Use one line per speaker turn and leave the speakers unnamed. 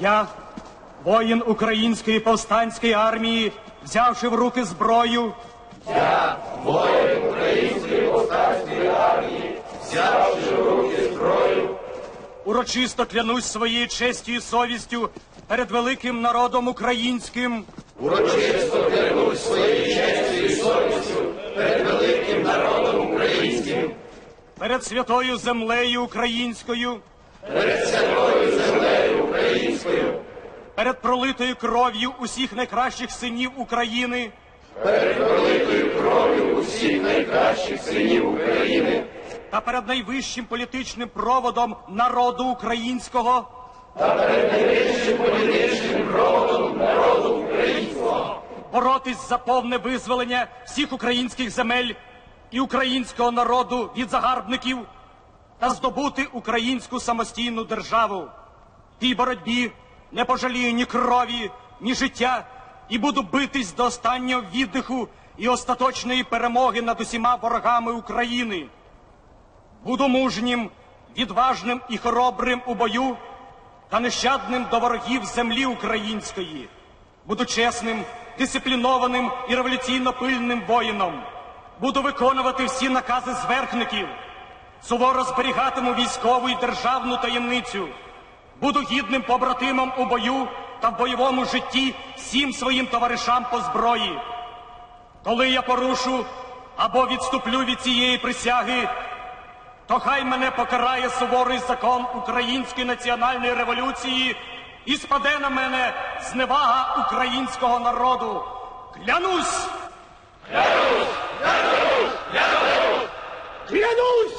Я, воїн Української повстанської армії, взявши в руки зброю, Я, воїн української повстанської армії, взявши в руки зброю. урочисто клянусь своєю честю і совістю перед великим народом українським.
Урочисто клянусь своєю честю і совістю перед великим народом українським,
Перед святою землею українською,
перед святою землею українською,
перед пролитою кров'ю усіх найкращих синів України,
перед пролитою кров'ю усіх найкращих синів України.
Та перед найвищим політичним проводом народу українського.
Та перед найвищим політичним проводом народу українського,
боротись за повне визволення всіх українських земель і українського народу від загарбників та здобути українську самостійну державу. Тій боротьбі не пожалію ні крові, ні життя і буду битись до останнього віддиху і остаточної перемоги над усіма ворогами України. Буду мужнім, відважним і хоробрим у бою та нещадним до ворогів землі української. Буду чесним, дисциплінованим і революційно пильним воїном. Буду виконувати всі накази зверхників. Суворо зберігатиму військову і державну таємницю. Буду гідним побратимом у бою та в бойовому житті всім своїм товаришам по зброї. Коли я порушу або відступлю від цієї присяги, то хай мене покарає суворий закон Української національної революції і спаде на мене зневага українського народу. Клянусь!
Клянусь!